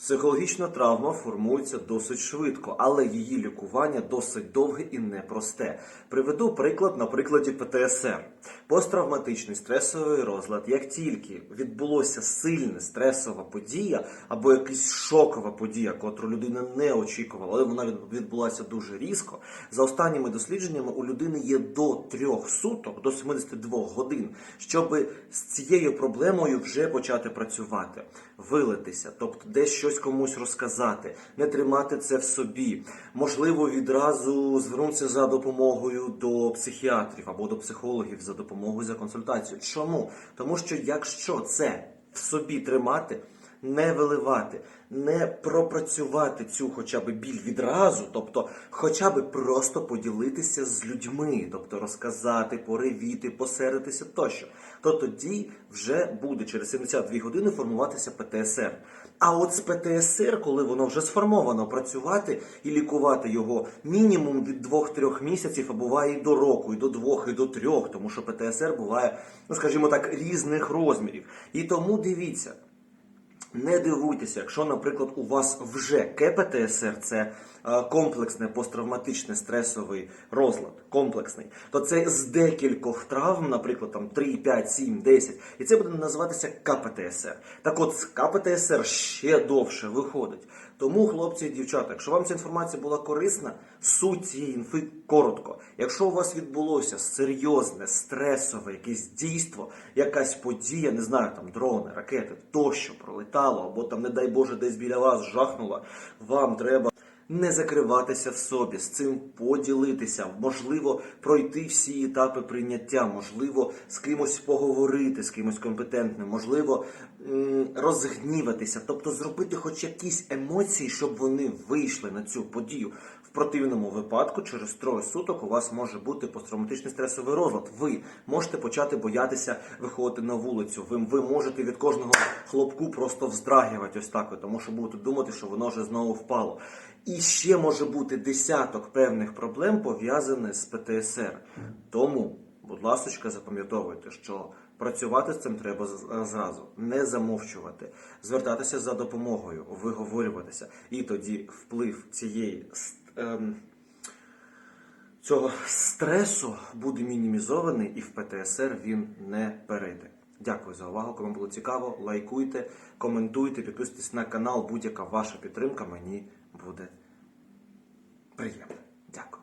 Психологічна травма формується досить швидко, але її лікування досить довге і непросте. Приведу приклад на прикладі ПТСР. Посттравматичний стресовий розлад. Як тільки відбулося сильна стресова подія або якась шокова подія, котру людина не очікувала, але вона відбулася дуже різко. За останніми дослідженнями у людини є до трьох суток, до 72 годин, щоб з цією проблемою вже почати працювати, вилитися, тобто десь щось комусь розказати, не тримати це в собі. Можливо, відразу звернутися за допомогою до психіатрів або до психологів за допомогою за консультацією. Чому? Тому що якщо це в собі тримати, не виливати, не пропрацювати цю хоча б біль відразу, тобто хоча б просто поділитися з людьми, тобто розказати, поревіти, посеритися тощо, то тоді вже буде через 72 години формуватися ПТСР. А от з ПТСР, коли воно вже сформовано, працювати і лікувати його мінімум від 2-3 місяців, а буває і до року, і до 2, і до 3, тому що ПТСР буває, ну скажімо так, різних розмірів. І тому дивіться. Не дивуйтеся, якщо, наприклад, у вас вже КПТСР, це е, комплексне посттравматичний стресовий розлад, комплексний, то це з декількох травм, наприклад, там 3, 5, 7, 10, і це буде називатися КПТСР. Так от з КПТСР ще довше виходить. Тому, хлопці і дівчата, якщо вам ця інформація була корисна, суть цієї інфи коротко. Якщо у вас відбулося серйозне, стресове якесь дійство, якась подія, не знаю, там дрони, ракети, тощо пролетало, або там, не дай Боже, десь біля вас жахнуло, вам треба. Не закриватися в собі, з цим поділитися, можливо, пройти всі етапи прийняття, можливо, з кимось поговорити, з кимось компетентним, можливо, розгніватися, тобто зробити хоч якісь емоції, щоб вони вийшли на цю подію. В противному випадку, через троє суток у вас може бути посттравматичний стресовий розлад. Ви можете почати боятися виходити на вулицю. Ви, ви можете від кожного хлопку просто вздрагувати ось так, тому що будете думати, що воно вже знову впало. І ще може бути десяток певних проблем пов'язаних з ПТСР. Тому, будь ласка, запам'ятовуйте, що працювати з цим треба зразу, не замовчувати, звертатися за допомогою, виговорюватися. І тоді вплив цієї ем, цього стресу буде мінімізований і в ПТСР він не перейде. Дякую за увагу. Кому було цікаво, лайкуйте, коментуйте, підписуйтесь на канал. Будь-яка ваша підтримка мені буде приємна. Дякую.